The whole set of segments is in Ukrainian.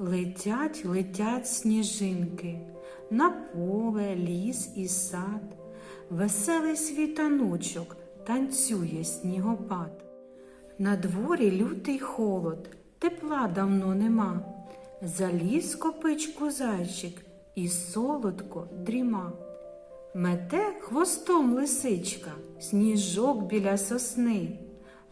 Летять, летять сніжинки, на поле, ліс і сад. Веселий світаночок танцює снігопад. На дворі лютий холод, тепла давно нема. Заліз копичку зайчик і солодко дріма. Мете хвостом лисичка, сніжок біля сосни.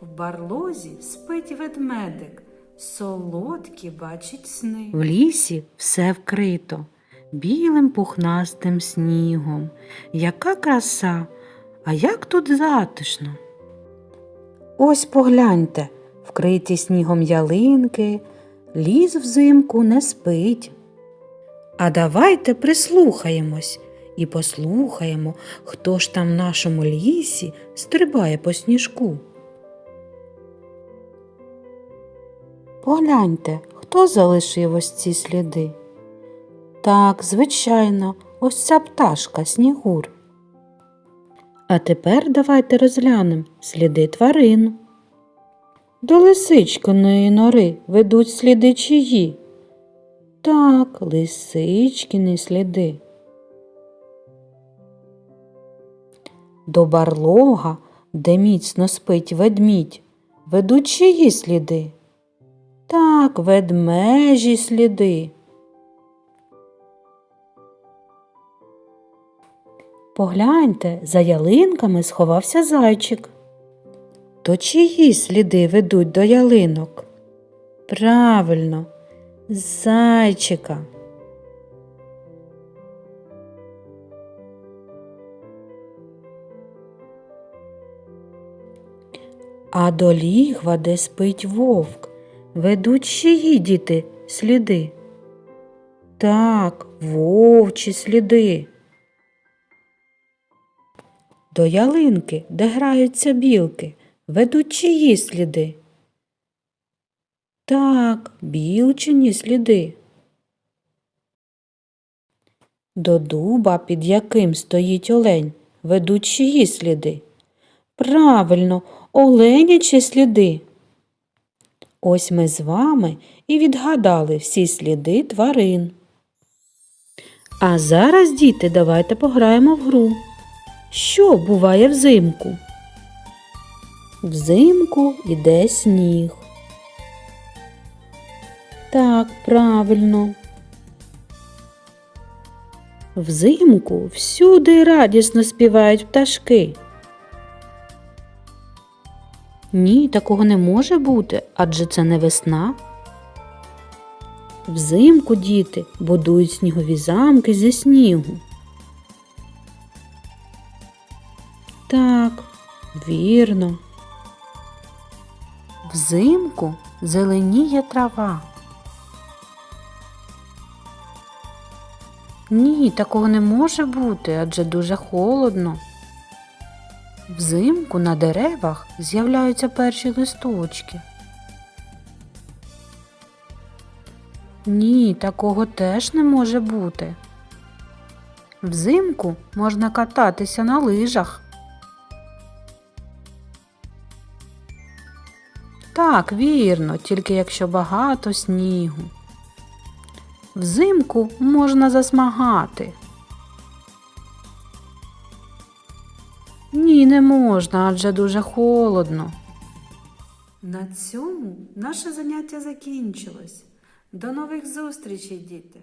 В барлозі спить ведмедик, солодкі бачить сни. В лісі все вкрито білим пухнастим снігом. Яка краса, а як тут затишно. Ось погляньте, вкриті снігом ялинки, ліс взимку не спить. А давайте прислухаємось і послухаємо, хто ж там в нашому лісі стрибає по сніжку. Погляньте, хто залишив ось ці сліди. Так, звичайно, ось ця пташка Снігур. А тепер давайте розглянемо сліди тварин. До лисичкиної нори ведуть сліди чиї? Так, лисичкини сліди. До барлога, де міцно спить ведмідь, ведуть чиї сліди? Так, ведмежі сліди. Погляньте, за ялинками сховався зайчик. То чиї сліди ведуть до ялинок? Правильно, зайчика. А до лігва, де спить вовк, ведуть чиї діти сліди? Так, вовчі сліди. До ялинки, де граються білки, ведуть чиї сліди? Так, білчині сліди. До дуба, під яким стоїть олень, ведуть чиї сліди? Правильно, оленячі сліди. Ось ми з вами і відгадали всі сліди тварин. А зараз, діти, давайте пограємо в гру. Що буває взимку? Взимку йде сніг. Так, правильно. Взимку всюди радісно співають пташки. Ні, такого не може бути, адже це не весна. Взимку діти будують снігові замки зі снігу. Так, вірно. Взимку зеленіє трава. Ні, такого не може бути, адже дуже холодно. Взимку на деревах з'являються перші листочки. Ні, такого теж не може бути. Взимку можна кататися на лижах. Так, вірно, тільки якщо багато снігу. Взимку можна засмагати. Ні, не можна, адже дуже холодно. На цьому наше заняття закінчилось. До нових зустрічей, діти!